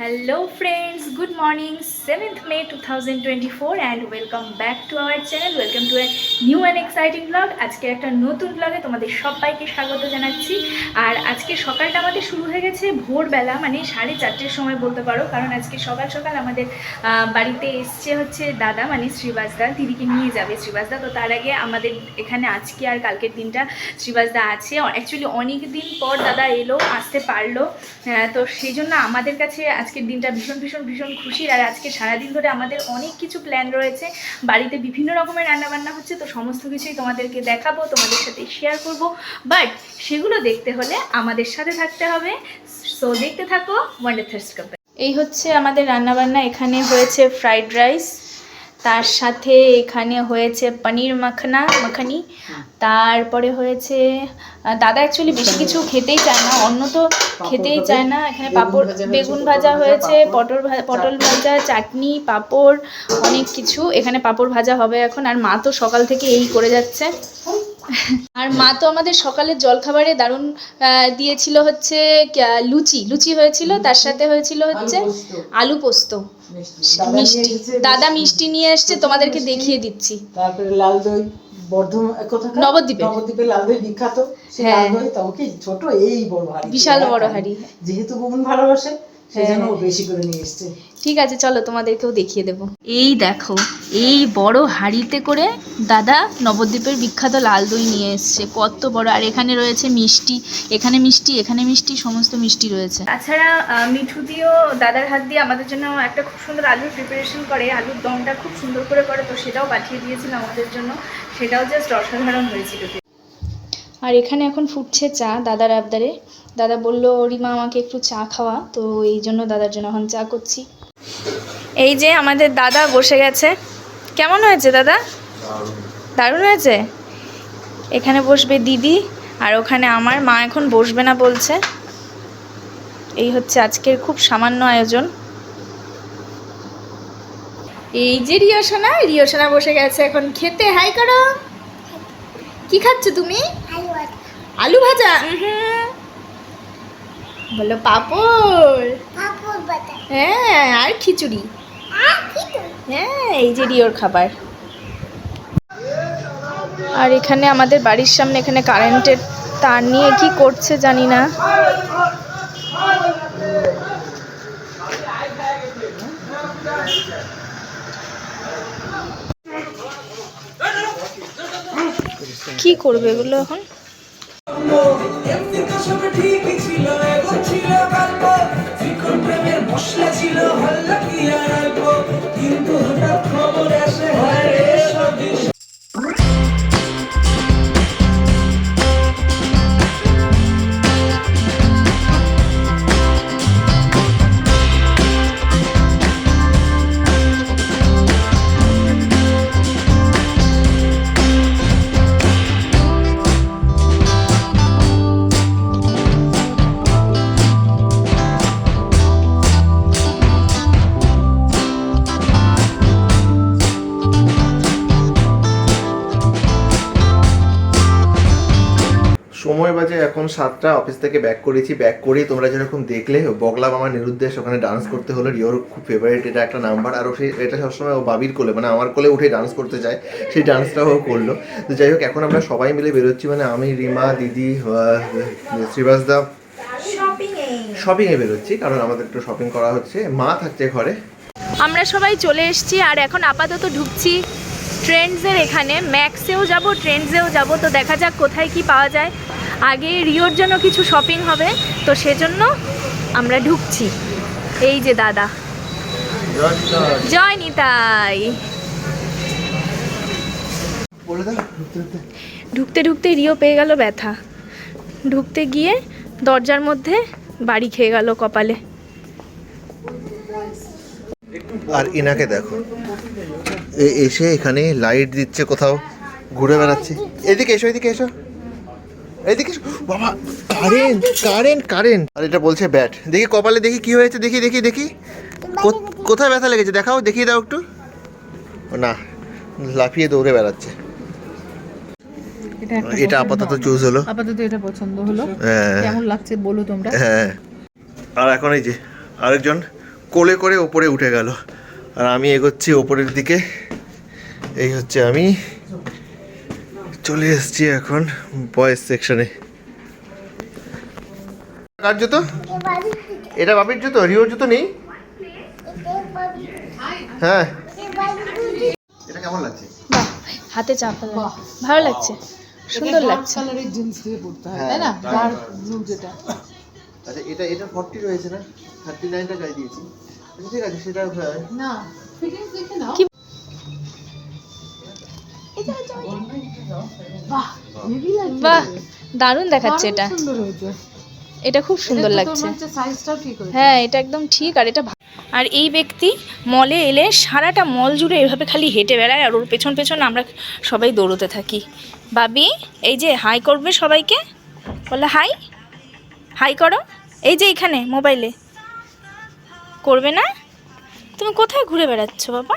Hello friends, good morning, 7th May 2024 and welcome back to our channel. Welcome to a new and exciting vlog. আজকে একটা নতুন এ তোমাদের সবাইকে স্বাগত জানাচ্ছি। আর আজকে সকালটা আমাদের শুরু হয়ে গেছে ভোরবেলা মানে সাড়ে চারটের সময় বলতে পারো। কারণ আজকে সকাল সকাল আমাদের বাড়িতে এসছে হচ্ছে দাদা মানে শ্রীবাসদা দিদিকে নিয়ে যাবে শ্রীবাসদা তো তার আগে আমাদের এখানে আজকে আর কালকের দিনটা শ্রীবাসদা আছে। অ্যাকচুয়ালি অনেক দিন পর দাদা এলো আসতে পারল। হ্যাঁ, তো সেই জন্য আমাদের কাছে আজকের দিনটা ভীষণ ভীষণ ভীষণ খুশি আর আজকে সারাদিন ধরে আমাদের অনেক কিছু প্ল্যান রয়েছে। বাড়িতে বিভিন্ন রকমের রান্নাবান্না হচ্ছে, তো সমস্ত কিছুই তোমাদেরকে দেখাবো, তোমাদের সাথে শেয়ার করব। বাট সেগুলো দেখতে হলে আমাদের সাথে থাকতে হবে। সো দেখতে থাকো ওয়ান্ডার থার্স এই হচ্ছে আমাদের রান্নাবান্না। এখানে হয়েছে ফ্রাইড রাইস তার সাথে এখানে হয়েছে পনির মাখনা মাখানি। তারপরে হয়েছে দাদা অ্যাকচুয়ালি বেশি কিছু খেতেই চায় না অন্য তো খেতেই চায় না। এখানে পাঁপড় বেগুন ভাজা হয়েছে পটল ভা- পটল ভাজা চাটনি পাঁপড় অনেক কিছু। এখানে পাঁপড় ভাজা হবে এখন আর মা তো সকাল থেকে এই করে যাচ্ছে। আর মা তো আমাদের সকালের জলখাবারে দারুণ দিয়েছিল হচ্ছে লুচি। লুচি হয়েছিল তার সাথে হয়েছিল হচ্ছে আলু পোস্ত। মিষ্টি। দাদা মিষ্টি। নিয়ে এসছে তোমাদেরকে দেখিয়ে দিচ্ছি। তারপরে লাল দই নবদ্বীপের। নবদ্বীপের লাল দই বিখ্যাত। হ্যাঁ। তাও কি ছোট এই বড় হাড়ি। বিশাল বড় হাঁড়ি। যেহেতু বুবুন ভালোবাসে সেজন্য হ্যাঁ। বেশি করে নিয়ে এসছে। ঠিক আছে চলো তোমাদেরকেও দেখিয়ে দেবো। এই দেখো এই বড় হাঁড়িতে করে দাদা নবদ্বীপের বিখ্যাত লাল দই নিয়ে এসছে। কত বড় আর এখানে রয়েছে মিষ্টি এখানে মিষ্টি এখানে মিষ্টি সমস্ত মিষ্টি রয়েছে। তাছাড়া মিঠু দিয়েও দাদার হাত দিয়ে আমাদের জন্য একটা খুব সুন্দর আলুর প্রিপারেশন করে আলুর দমটা খুব সুন্দর করে করে তো সেটাও পাঠিয়ে দিয়েছিল আমাদের জন্য। সেটাও জাস্ট অসাধারণ হয়েছিল আর এখানে এখন ফুটছে চা দাদার আবদারে। দাদা বলল রিমা আমাকে একটু চা খাওয়া। তো এই জন্য দাদার জন্য এখন চা করছি। এই যে আমাদের দাদা বসে গেছে। কেমন হয়েছে দাদা? দারুণ হয়েছে? এখানে বসবে দিদি আর ওখানে আমার। মা এখন বসবে না বলছে। এই হচ্ছে আজকের খুব সামান্য আয়োজন। এই যে রিয়সোনা রিয়সোনা বসে গেছে এখন। খেতে হাই করো। কি খাচ্ছ তুমি? আলু ভাজা। বলো পাপড়। হ্যাঁ আর খিচুড়ি। হ্যাঁ এই যে রিওর খাবার। আর এখানে আমাদের বাড়ির সামনে এখানে কারেন্টের তার নিয়ে কি করছে জানি না। কি করবে এগুলো এখন? Glória a Deus. সময় বাজে এখন সাতটা অফিস থেকে ব্যাক করেছি ব্যাক করেই তোমরা যেরকম দেখলে বগলাম আমার নিরুদ্দেশ ওখানে ডান্স করতে হলো রিওর খুব ফেভারিট এটা একটা নাম্বার আর ও সেই এটা সবসময় ও বাবির কোলে মানে আমার কোলে উঠে ডান্স করতে চায় সেই ডান্সটাও ও করল। তো যাই হোক এখন আমরা সবাই মিলে বেরোচ্ছি মানে আমি রিমা দিদি শ্রীবাসদা শপিংয়ে বেরোচ্ছি কারণ আমাদের একটু শপিং করা হচ্ছে। মা থাকছে ঘরে। আমরা সবাই চলে এসেছি আর এখন আপাতত ঢুকছি ট্রেন্ডসের এখানে। ম্যাক্সেও যাব ট্রেন্ডসেও যাব তো দেখা যাক কোথায় কি পাওয়া যায়। আগে রিওর জন্য কিছু শপিং হবে, তো সেজন্য আমরা ঢুকছি। এই যে দাদা। জয় নিতাই। ঢুকতে ঢুকতে রিও পেয়ে গেল ব্যথা। ঢুকতে গিয়ে দরজার মধ্যে বাড়ি খেয়ে গেল কপালে। আর ইনাকে দেখো। এসে এখানে লাইট দিচ্ছে কোথাও, ঘুরে বেড়াচ্ছে। এদিকে এসো এদিকে এসো। এদিকে বাবা কারেন্ট কারেন্ট কারেন্ট। আর এটা বলছে ব্যাট দেখি কপালে দেখি কি হয়েছে দেখি দেখি দেখি। কোথায় ব্যথা লেগেছে? দেখাও দেখিয়ে দাও একটু। না লাফিয়ে দৌড়ে বেড়াচ্ছে। এটা আপাতত চুজ হলো। আপাতত এটা পছন্দ হলো। হ্যাঁ। কেমন লাগছে বলো তোমরা? হ্যাঁ। আর এখন এই যে আরেকজন কোলে করে ওপরে উঠে গেল। আর আমি এগোচ্ছি ওপরের দিকে। এই হচ্ছে আমি। চলে এসেছি এখন বয়েজ সেকশনে কার জুতো? এটা বাপির জুতো রিওর জুতো নেই? হ্যাঁ। এটা কেমন লাগছে? হাতে চাপা ভালো লাগছে। সুন্দর লাগছে। কালারের জিন্স দিয়ে পড়তে হয় হ্যাঁ, তাই না? ডার্ক ব্লু যেটা। আচ্ছা এটা এটা ফর্টি রয়েছে না? থার্টি নাইনটা গাই দিয়েছি ঠিক আছে সেটা। না ফিটিংস দেখে নাও। বাহ বাহ। দারুণ দেখাচ্ছে এটা। এটা খুব সুন্দর লাগছে। সাইজটাও ঠিক হ্যাঁ এটা একদম ঠিক আর এটা আর এই ব্যক্তি মলে এলে সারাটা মল জুড়ে এভাবে খালি হেঁটে বেড়ায় আর ওর পেছন পেছন আমরা সবাই দৌড়তে থাকি। বাবি এই যে হাই করবে সবাইকে? বলে হাই হাই করো। এই যে এখানে মোবাইলে করবে না? তুমি কোথায় ঘুরে বেড়াচ্ছ বাবা?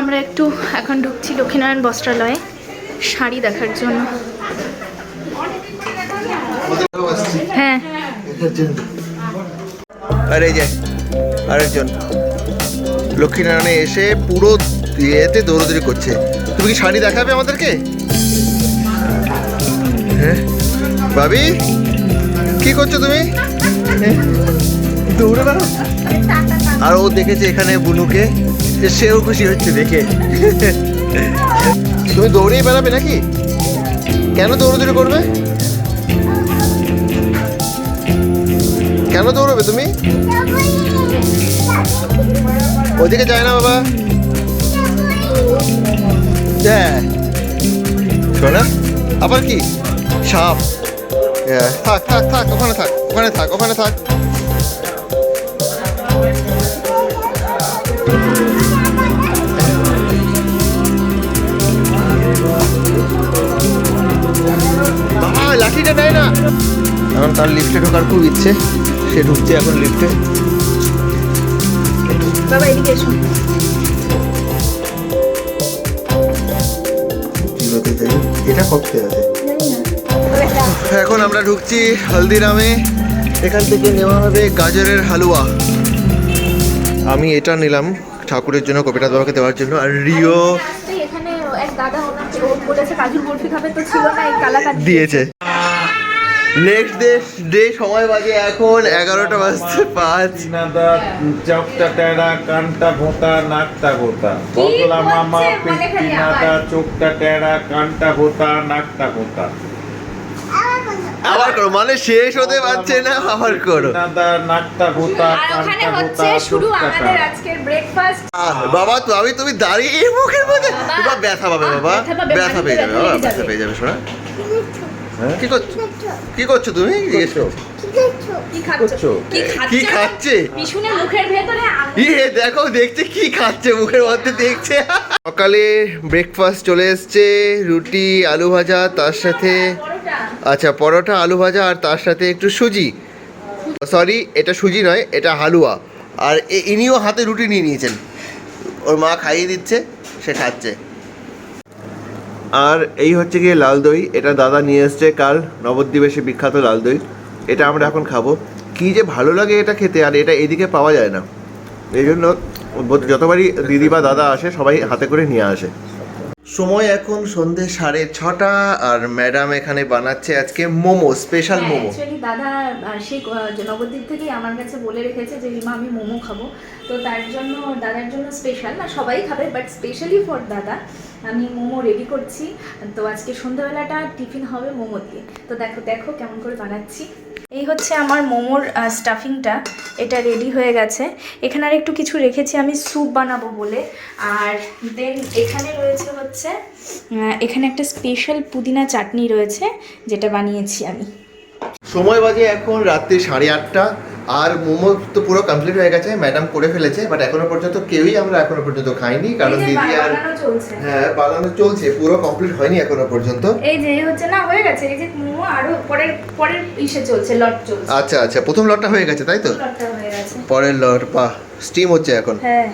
আমরা একটু এখন ঢুকছি লক্ষ্মীনারায়ণ বস্ত্রালয়ে। শাড়ি দেখার জন্য। হ্যাঁ। আর এই যে আরেকজন। লক্ষ্মীনারায়ণে এসে পুরো ইয়েতে দৌড়দৌড়ি করছে। তুমি কি শাড়ি দেখাবে আমাদেরকে? হ্যাঁ? ভাবি কি করছ তুমি? দৌড়ে বেড়াও। আর ও দেখেছে এখানে বুনুকে সেও খুশি হচ্ছে দেখে। তুমি দৌড়েই বেড়াবে নাকি? কেন দৌড়দৌড়ি করবে? কেন দৌড়বে তুমি? ওদিকে যায় না বাবা। হ্যাঁ। শোনা আবার কি? সাপ। হ্যাঁ, থাক থাক থাক ওখানে থাক ওখানে থাক ওখানে থাক। লাঠিটা নেয় না। এখন তার লিফটে ঢোকার খুব ইচ্ছে। সে ঢুকছে এখন লিফটে বাবা এদিকে এসো। এটা কবে আছে? এখন আমরা ঢুকছি হলদিরামে। এখান থেকে নেওয়া হবে গাজরের হালুয়া। আমি এটা নিলাম ঠাকুরের জন্য কবিতা বাবাকে দেওয়ার জন্য। আর রিও এখানে এক দাদা ও বলেছে কাজুর বরফি খাবে তো ছিল না এই কালাকাত দিয়েছে। নেক্সট ডে ডে সময় বাজে এখন এগারোটা বাজতে পাঁচ। নাদা চোখটা টেরা কানটা ভোতা নাকটা ভোতা বদলা মামা মানে নাদা চোখটা টেরা কানটা ভোতা নাকটা ভোতা আবার করো মানে শেষ হতে পারছে না আবার করো। নাকটা আর ওখানে কানটা হচ্ছে চোখটা আমাদের আজকের ব্রেকফাস্ট বাবা তো আমি তুমি দাঁড়িয়ে মুখের মধ্যে বাবা, ব্যথা পাবে বাবা। ব্যথা পেয়ে যাবে বাবা ব্যথা পেয়ে যাবে শোনা? কি করছ কি করছ তুমি? জিজ্ঞেস করছ? কি খাচ্ছে? ইয়ে দেখো দেখছে কি খাচ্ছে মুখের মধ্যে দেখছে। সকালে ব্রেকফাস্ট চলে এসছে রুটি আলু ভাজা তার সাথে আচ্ছা পরোটা আলু ভাজা আর তার সাথে একটু সুজি। সরি এটা সুজি নয় এটা হালুয়া। আর এ- ইনিও হাতে রুটি নিয়ে নিয়েছেন। ওর মা খাইয়ে দিচ্ছে সে খাচ্ছে। আর এই হচ্ছে গিয়ে লাল দই এটা দাদা নিয়ে এসছে কাল নবদ্বীপে বিখ্যাত লাল দই। এটা আমরা এখন খাব। কি যে ভালো লাগে এটা খেতে আর এটা এদিকে পাওয়া যায় না। এই জন্য যতবারই দিদি বা দাদা আসে সবাই হাতে করে নিয়ে আসে। সময় এখন সন্ধে সাড়ে ছটা আর ম্যাডাম এখানে বানাচ্ছে আজকে মোমো স্পেশাল মোমো। দাদা আহ, নবদ্বীপ থেকেই আমার কাছে বলে রেখেছে যে রিমা আমি মোমো খাব। তো তার জন্য দাদার জন্য স্পেশাল না সবাই খাবে বাট স্পেশালি ফর দাদা আমি মোমো রেডি করছি। তো আজকে সন্ধ্যাবেলাটা টিফিন হবে মোমো দিয়ে। তো দেখো দেখো কেমন করে বানাচ্ছি। এই হচ্ছে আমার মোমোর স্টাফিংটা এটা রেডি হয়ে গেছে। এখানে আর একটু কিছু রেখেছি, আমি স্যুপ বানাবো বলে। আর দেন এখানে রয়েছে হচ্ছে এখানে একটা স্পেশাল পুদিনা চাটনি রয়েছে, যেটা বানিয়েছি আমি। সময় বাজে এখন রাত্রে সাড়ে আটটা। আর মোমো তো পুরো কমপ্লিট হয়ে গেছে ম্যাডাম করে ফেলেছে বাট এখনও পর্যন্ত কেউই আমরা এখনও পর্যন্ত খাইনি কারণ দিদি আর হ্যাঁ বানানো চলছে পুরো কমপ্লিট হয়নি এখনও পর্যন্ত। এই যে হচ্ছে না হয়ে গেছে এই যে মোমো আরও পরের পরের ইসে চলছে লট চলছে। আচ্ছা আচ্ছা প্রথম লটটা হয়ে গেছে তাই তো? লটটা হয়ে গেছে। পরের লট বাহ স্টিম হচ্ছে এখন। হ্যাঁ।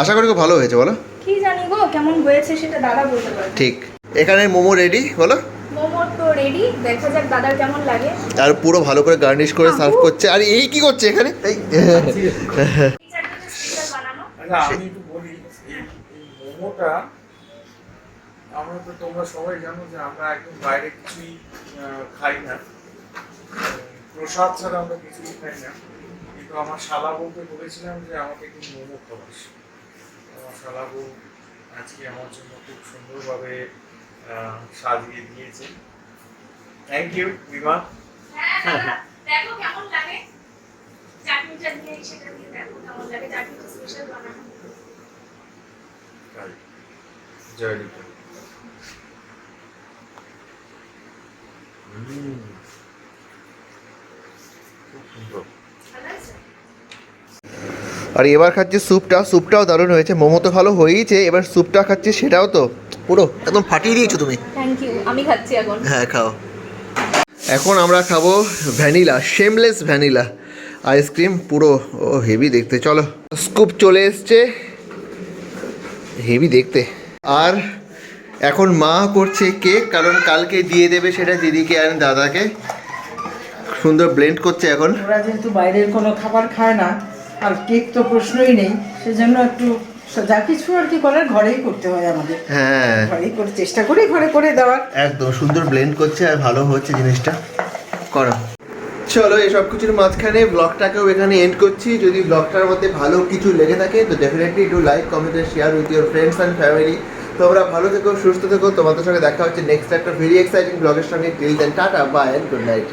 আশা করি খুব ভালো হয়েছে বলো। কি জানি গো কেমন হয়েছে সেটা দাদা বলতে পারবে। ঠিক এখানে মোমো রেডি বলো। রেডি দেখা যাক দাদার কেমন লাগে। আর পুরো ভালো করে গার্নিশ করে সার্ভ করছে। আর এই কি করছে এখানে? এই। আচ্ছা আমি একটু বলি এই এই মোমোটা আমরা তো তোমরা সবাই জানো যে আমরা একদম বাইরে কিছুই খাই না। প্রসাদ ছাড়া আমরা কিছুই খাই না। কিন্তু আমার শালা বউকে বলেছিলাম যে আমাকে একটু মোমো খাওয়াস। আমার শালা বউ আজকে আমার জন্য খুব সুন্দরভাবে আহ, সাজিয়ে দিয়েছে। থ্যাংক ইউ বিমা দেখো কেমন লাগে? চাটনিটা দিয়ে সেটা দিয়ে দেখো কেমন লাগে? চাটনিটা স্পেশাল বানানো। জয় লিটন হুম। খুব সুন্দর। ভালো আছে? আর এবার খাচ্ছি স্যুপটা। স্যুপটাও দারুণ হয়েছে। মোমো তো ভালো হয়েইছে। এবার স্যুপটা খাচ্ছি সেটাও তো। পুরো একদম ফাটিয়ে দিয়েছ তুমি। থ্যাংক ইউ আমি খাচ্ছি এখন। হ্যাঁ খাও। এখন আমরা খাব ভ্যানিলা শেমলেস ভ্যানিলা আইসক্রিম, পুরো ও হেভি দেখতে, চলো। স্কুপ চলে এসছে, হেভি দেখতে। আর এখন মা করছে কেক, কারণ কালকে দিয়ে দেবে সেটা দিদিকে আর দাদাকে। সুন্দর ব্লেন্ড করছে এখন। ওরা যেহেতু বাইরের কোনো খাবার খায় না, আর কেক তো প্রশ্নই নেই, সেজন্য একটু যা কিছু আর কি করার ঘরেই করতে হয় আমাদের। হ্যাঁ। ঘরেই করে চেষ্টা করি ঘরে করে দেওয়ার। একদম সুন্দর ব্লেন্ড করছে আর ভালো হচ্ছে জিনিসটা। করো। চলো এই সব কিছুর মাঝখানে ব্লগটাকেও এখানে এন্ড করছি। যদি ব্লগটার মধ্যে ভালো কিছু লেগে থাকে তো definitely do like comment share with your friends and family তোমরা ভালো থেকো সুস্থ থেকো। তোমাদের সঙ্গে দেখা হচ্ছে নেক্সট একটা ভেরি এক্সাইটিং ব্লগের সঙ্গে। Till then tata bye and good night